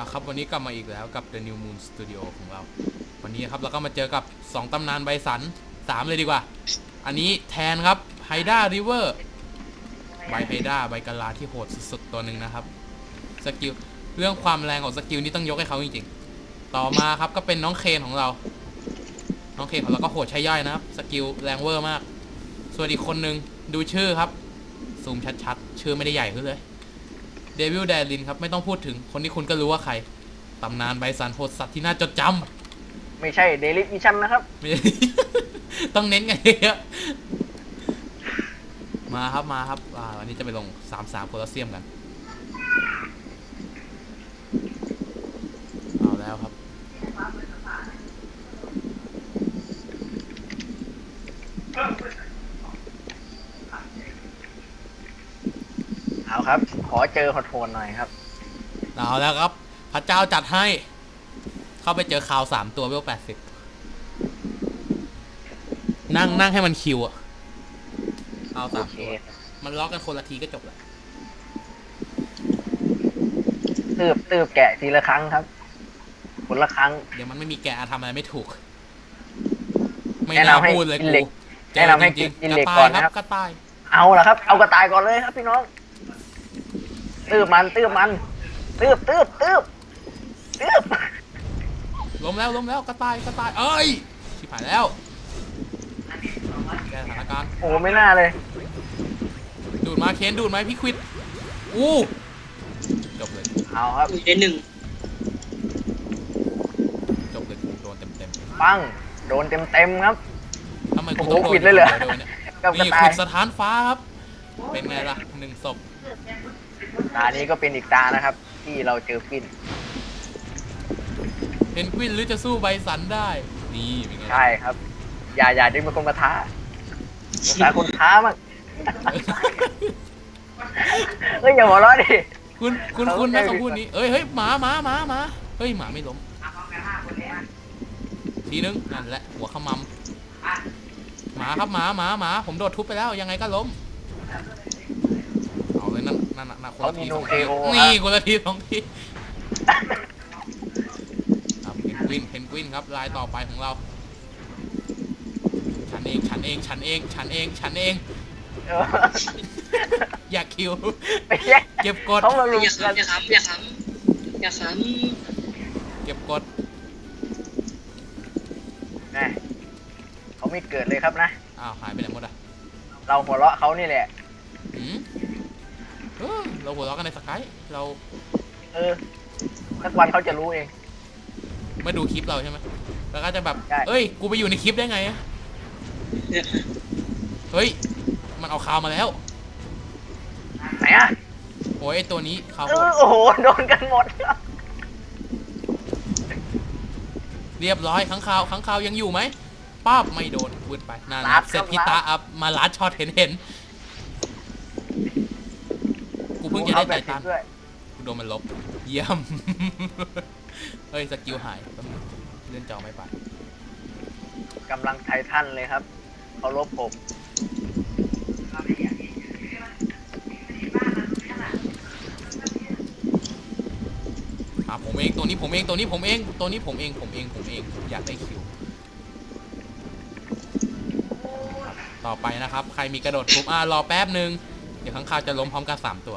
อ่าครับวันนี้กลับมาอีกแล้วกับ The New Moon Studio ของเรา วันนี้ครับเราก็มาเจอกับ 2ตำนานใบสัน3 เลยดีกว่า อันนี้แทนครับไฮด้าริเวอร์ใบไฮด้าใบกะลาที่โหดสุดๆ ตัวหนึ่งนะครับสกิลเรื่องความแรงของสกิลนี้ต้องยกให้เขาจริงๆ ต่อมาครับก็เป็นน้องเคนของเรา น้องเคนของเราก็โหดใช้ย่อยนะครับสกิลแรงเวอร์มาก ส่วนอีกคนหนึ่งดูชื่อครับซูมชัดๆ ชื่อไม่ได้ใหญ่ขึ้นเลย เดวิลแดลินครับ ไม่ต้องพูดถึงคนที่คุณก็รู้ว่าใคร ตำนานใบสันโหดสัตว์ที่น่าจดจำไม่ใช่เดลิมิชันนะครับไม่ใช่ต้องเน้นไงเยอะมาครับมาครับอ่าวันนี้จะไปลงสามสามโพลาเซียมกันเอาแล้วครับ เอาครับ ขอเจอโหดๆหน่อยครับ เอาแล้วครับ พระเจ้าจัดให้ เข้าไปเจอข่าวสามตัวเวลแปดสิบนั่งนั่งให้มันคิวอะเอาโอสามเคตัว มันล็อกกันคนละทีก็จบแล้วตืบตืบแกะทีละครั้งครับคนละครั้ง เดี๋ยวมันไม่มีแกะทำอะไรไม่ถูก ไม่แนะน่านำให้พูดเลยกินกูเหล็กเจแนะอนำให้จริงกินๆเหล็กกระก่ต่าอยนคนะรับครับ กระต่าย เอาละครับ เอากระต่ายก่อนเลยครับพี่น้อง ตืบมันตืบมันตืบตืบตืบตืบล้มแล้วล้มแล้วกระต่ายกระต่ายเอ้ยชิบหายแล้วแก้สถานการณ์โอ้ไม่น่าเลย ดูดมาเคนดูดไหมพี่ควิดอู้จบเลยเอาครับอุ้ยได้หนึ่งจบเลยกูโดนเต็มเต็มปังโดนเต็มเต็มๆครับๆทำไมกูโอ้ต้องโหโดนควิดเลยเหรอดี๋วเนี่ยกับกระนี่ต่าควิยดสถานฟ้าครับ เป็นไงล่ะหนึ่งศพ ตานี้ก็เป็นอีกตานะครับ ที่เราเจอฟินเพนกวินหรือจะสู้ไบสันได้ นี่เป็นไงล่ะ ใช่ครับ อย่าอย่าดึงมาคนมาท้าสงสารคนท้ามั่งเฮ้ยอย่าหัวเราะดิ คุณคุณเขาคุณนะใจคำพูดดีนี้ เอ้ยเฮ้ยหมาหมาหมาหมาเฮ้ยหมาไม่ล้มทีนึงนั่นแหละหัวขมำหมาครับหมาหมาหมาผมโดดทุบไปแล้วยังไงก็ล้ม เอาเลยนั่นนั่นน่ะนั่นคนละทีสองทีนี่คนละทีสองทีครับเพนกวินเพนกวินครับลายต่อไปของเรา ฉันเองฉันเองฉันเองฉันเองฉันเอง เอออยากคิว ไปแย่งเก็บกด เขามาลุมอย่ากันขำอย่าขำอย่าขำอย่าขเก็บกด นะเขาไม่เกิดเลยครับนะ อ้าว หายไปไหนหมดอะเราหัวเราะเขานี่แหละ หืม เออเราหัวเราะกันในสกายเราเออสักวันเขาจะรู้เองไม่ดูคลิปเราใช่ไหมแล้วก็จะแบบ ใช่ เอ้ย กูไปอยู่ในคลิปได้ไงอะำเฮ้ย มันเอาข่าวมาแล้ว ไหนอะโอ้ยไอตัวนี้ข่าวเอโหอดโอ้โหโดนกันหมด เรียบร้อยข้างข่าวข้างข่าวยังอยู่ไหมป้าบไม่โดนวืดไปนั่นครับเสร็จพี่ตาอัพมาลัดช็อตเห็นเห็นกู เพิ่งจะได้ไต่ตันด้วยกูโดนมันลบ เยี่ยม เฮ้ย สกิลหายแป๊บนึงเลื่อนจอไม่ไปกำลังไททันเลยครับเขาลบผมอ่าผมเอง ตัวนี้ผมเอง ตัวนี้ผมเอง ตัวนี้ผมเอง ผมเอง ผมเอง อยากได้คิวครับต่อไปนะครับ ใครมีกระโดดทุบอ่ารอแป๊บหนึ่งเดี๋ยวข้างคาวจะล้มพร้อมกันสามตัว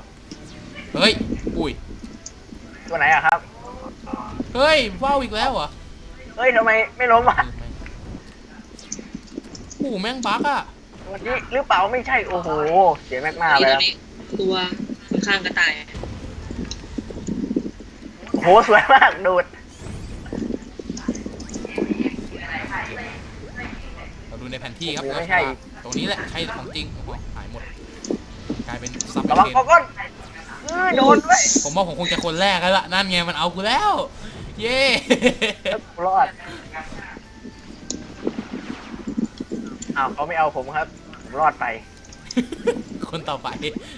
เฮ้ย อุ้ย ตัวไหนอะครับ เฮ้ย ว้าวอีกแล้วเหรอเฮ้ยทำไมไม่ล้มอะโอ้โหแม่งบั๊กอะตัวนี้หรือเปล่าไม่ใช่ โอ้โห เสียแม็กมานี่เลตัยวนี้ตัวข้างๆกระต่ายโอ้โห สวยมาก ดูด เราดูในแผนที่ครับโอ้โหแล้วไม่ใช่ ตรงนี้แหละ ใช่ของจริง โอ้โห หายหมด กลายเป็นซับระวังเทนพอก้นเออ โดนด้วยผมว่าผมคงจะคนแรกแล้วล่ะนั่นไงมันเอากูแล้ว เย้แล้วกูรอดอ้าวเขาไม่เอาผมครับผมรอดไปคนต่อไป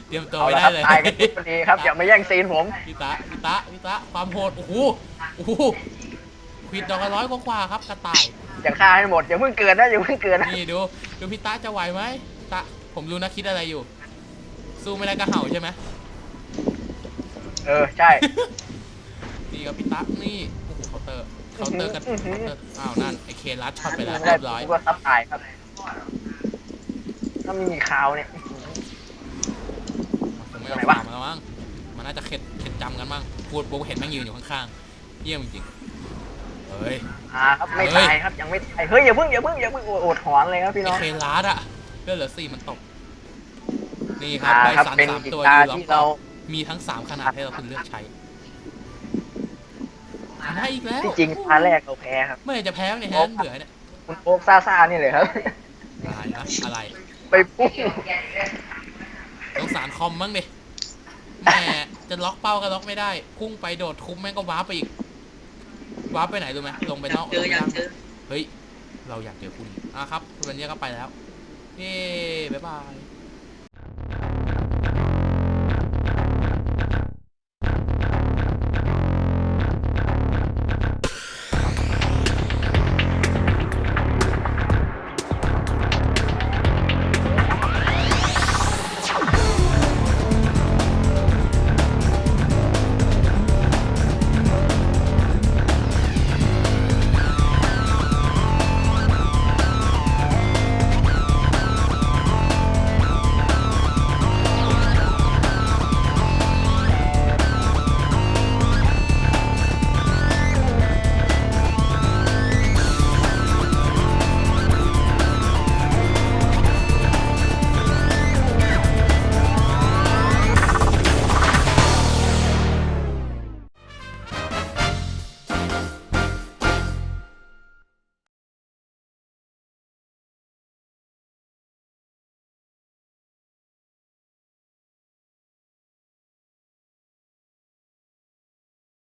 เตรียมตัวเอาไว้ละได้ครับเลยตายกันทุกคนดีครับอย่ามาแย่งซีนผมพี่ตะพี่ตะพี่ตะความโหดโอ้โหโอ้โหควิดดอกละร้อยกว่าๆครับกระต่าย อย่าฆ่าให้หมดอย่าเพิ่งเกิดนะอย่าเพิ่งเกิดนะนี่ดูดูพี่ตะจะไหวไหมตะผมรู้นะคิดอะไรอยู่ สู้ไม่ได้ก็เห่าใช่ไหม เออใช่นี่ครับพี่ตั๊กนี่โอ้โหเคาน์เตอร์เคาน์เตอร์กันอื้อหือเคาน์เตอร์อ้าวนั่นไอเคลัดช็อตไปแล้วไม่ได้เรียบร้อยผมก็ซับตายครับ ถ้าไม่มีคาวเนี่ย ผมไม่ไหนเอาวะข่าวมาแล้วมั้ง มันน่าจะเข็ดเข็ดจำกันมั้ง พูดปุ๊บเห็นแม่งยืนอยู่ข้างๆ เยี่ยมจริงๆเฮ้ย อ่าครับไม่เฮ้ยตายครับยังไม่ตายเฮ้ยอย่าเพิ่งอย่าเพิ่งอย่าเพิ่งโอดโอดหอนเลยครับพี่ไอน้อง เคลัดอะเลือดเหลือสี่มันตก นี่ครับอ่าใบครับสันเป็นสามกีตัวตาอร์ยู่ล้อมที่กรอเราบ มีทั้งสามขนาดให้เราคุณเลือกใช้ชนะอีกแล้วที่จริงตาแรกเราแพ้ครับเมื่อไหร่จะแพ้เนี่ยแฮนเบื่อเนี่ยคุณโอ๊กซ่าซ่าๆนี่เลยครับอะไรนะอะไร ไปปุ๊บต้องสารคอมบ้างดิแหม่จะล็อกเป้าก็ล็อกไม่ได้ พุ่งไปโดดทุบแม่งก็วาร์ปไปอีกวาร์ปไปไหนรู้ไหมลงไปนอกเจอลงไปยังล่างเจอเฮ้ย เราอยากเจอคุณอะครับวันนี้ก็ไปแล้ว เย้บ๊ายบาย